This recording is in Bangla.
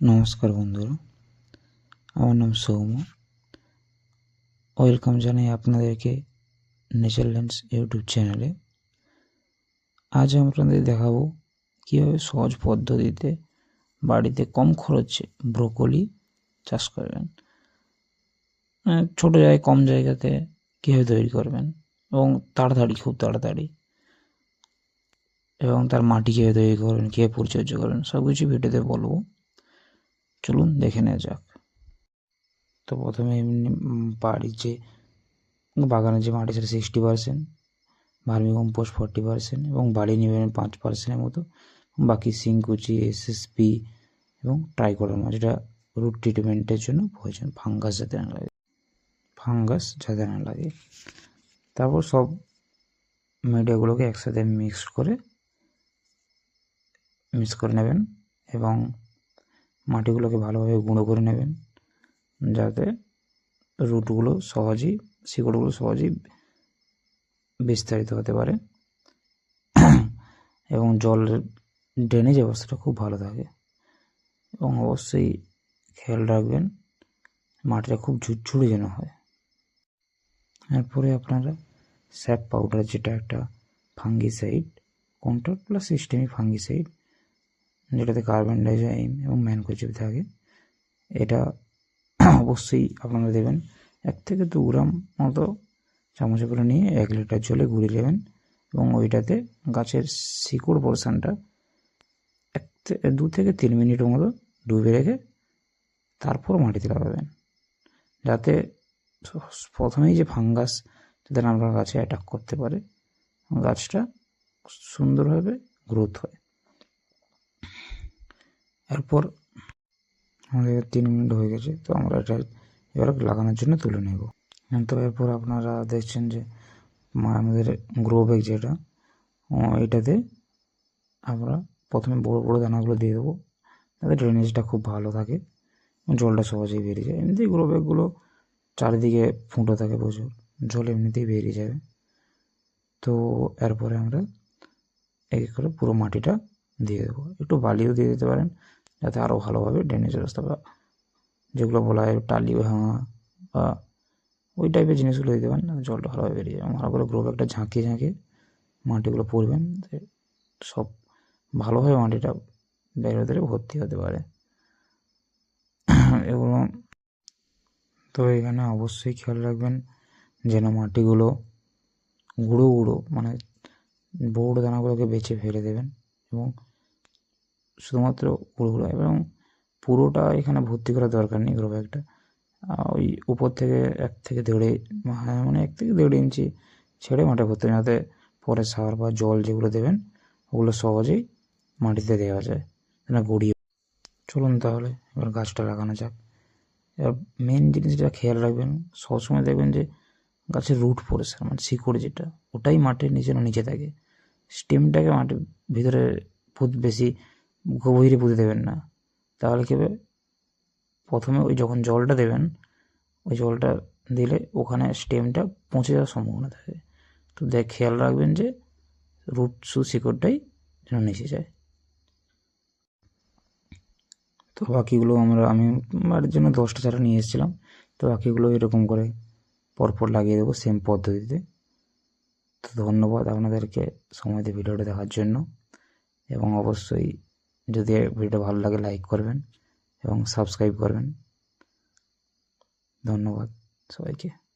নমস্কার বন্ধুরা, আমার নাম সৌম ওয়েলকাম জানাই আপনাদেরকে নেচারল্যান্ডস ইউটিউব চ্যানেলে। আজ আপনাদের দেখাবো কীভাবে সহজ পদ্ধতিতে বাড়িতে কম খরচে ব্রোকলি চাষ করবেন। মানে ছোটো জায়গায়, কম জায়গাতে কীভাবে তৈরি করবেন এবং তাড়াতাড়ি, খুব তাড়াতাড়ি। এবং তার মাটি কীভাবে তৈরি করবেন, কীভাবে পরিচর্যা করবেন সব কিছু ভিডিওতে বলব। চলুন দেখে নেওয়া যাক। তো প্রথমে এমনি বাড়ির যে, বাগানের যে মাটি সেটা sixty percent vermicompost forty percent এবং বাড়ি নেবেন পাঁচ পার্সেন্টের মতো। বাকি সিংকুচি এসএসপি এবং ট্রাইকোডার্মা যেটা রুট ট্রিটমেন্টের জন্য প্রয়োজন ফাঙ্গাস যাতে না লাগে। ফাঙ্গাস যাতে না লাগে। তারপর সব মিডিয়াগুলোকে একসাথে মিক্স করে মিক্স করে নেবেন এবং মাটিগুলোকে ভালোভাবে গুঁড়ো করে নেবেন, যাতে রুটগুলো সহজেই, শিকড়গুলো সহজেই বিস্তারিত হতে পারে এবং জলের ড্রেনেজ অবস্থাটা খুব ভালো থাকে। এবং অবশ্যই খেয়াল রাখবেন, মাটিটা খুব ঝুরঝুরে যেন হয়। এরপরে আপনারা স্যাপ পাউডার যেটা একটা fungicide contract plus systemic fungicide যেটাতে কার্বন ডাইজাইম এবং ম্যানকোচিপ থাকে, এটা অবশ্যই আপনারা দেবেন। এক থেকে দু গ্রাম মতো চামচে করে নিয়ে এক লিটার জলে গুলিয়ে নেবেন এবং ওইটাতে গাছের শিকড় পোর্শানটা এক দু থেকে তিন মিনিটের মতো ডুবে রেখে তারপর মাটিতে লাগাবেন। যাতে প্রথমেই যে ফাঙ্গাস যাতে আপনার গাছে অ্যাটাক করতে পারে, গাছটা সুন্দরভাবে গ্রোথ হয়। এরপর আমাদের তিন মিনিট হয়ে গেছে, তো আমরা এটা এবার লাগানোর জন্য তুলে নেব। তো এরপর আপনারা দেখছেন যে আমাদের গ্রো ব্যাগ যেটা এটাতে আমরা প্রথমে বড় বড় দানাগুলো দিয়ে দেবো। যাতে ড্রেনেজটা খুব ভালো থাকে, জলটা সহজেই বেরিয়ে যায়। এমনিতেই গ্রো ব্যাগগুলো চারিদিকে ফুটো থাকে প্রচুর, জল এমনিতেই বেরিয়ে যাবে। তো এরপরে আমরা এক করে পুরো মাটিটা দিয়ে দেবো। একটু বালিও দিয়ে দিতে পারেন যাতে আরও ভালোভাবে ড্রেনেজ ব্যবস্থা বা যেগুলো বলা হয় টালি ভাঙা বা ওই টাইপের জিনিসগুলো দিতে পারেন জলটা ভালোভাবে বেরিয়ে যাবে ভালো করে গ্রো একটা ঝাঁকিয়ে ঝাঁকিয়ে মাটিগুলো পড়বেন সব ভালোভাবে মাটিটা ভেতরে ভর্তি হতে পারে। এগুলো তো এখানে অবশ্যই খেয়াল রাখবেন যেন মাটিগুলো গুঁড়ো গুঁড়ো মানে বড় দানাগুলোকে বেছে ফেলে দেবেন এবং শুধুমাত্র গুঁড়োগুলো এবং পুরোটা এখানে ভর্তি করার দরকার নেই গ্রো ব্যাগটা ওই উপর থেকে এক থেকে দেড়ে হ্যাঁ মানে এক থেকে দেড় ইঞ্চি ছেড়ে মাঠে ভর্তি যাতে পরে সার বা জল যেগুলো দেবেন, ওগুলো সহজেই মাটিতে দেওয়া যায় না গড়িয়ে চলুন তাহলে, এবার গাছটা লাগানো যাক। এবার মেন জিনিস যেটা খেয়াল রাখবেন, সবসময় দেখবেন যে গাছের রুট পরিষ্কার মানে শিকড় যেটা, ওটাই মাটির নিচে নিচে থাকে। স্টেমটাকে মাটির ভিতরে বেশি গভীরে পুঁতে দেবেন না। তাহলে কী হবে? প্রথমে ওই যখন জলটা দেবেন, ওই জলটা দিলে ওখানে স্টেমটা পৌঁছে যাওয়ার সম্ভাবনা থাকে। তো দেখ, খেয়াল রাখবেন যে রুট সু শিকড়টাই যেন নিচে যায়। তো বাকিগুলো আমরা, আমি বাড়ির জন্য দশটা চারা নিয়ে এসেছিলাম। তো বাকিগুলো এরকম করে পরপর লাগিয়ে দেবো সেম পদ্ধতিতে। তো ধন্যবাদ আপনাদেরকে সময় দিয়ে ভিডিওটা দেখার জন্য। এবং অবশ্যই যদি ভিডিও ভালো লাগে লাইক করবেন এবং সাবস্ক্রাইব করবেন। ধন্যবাদ সবাইকে।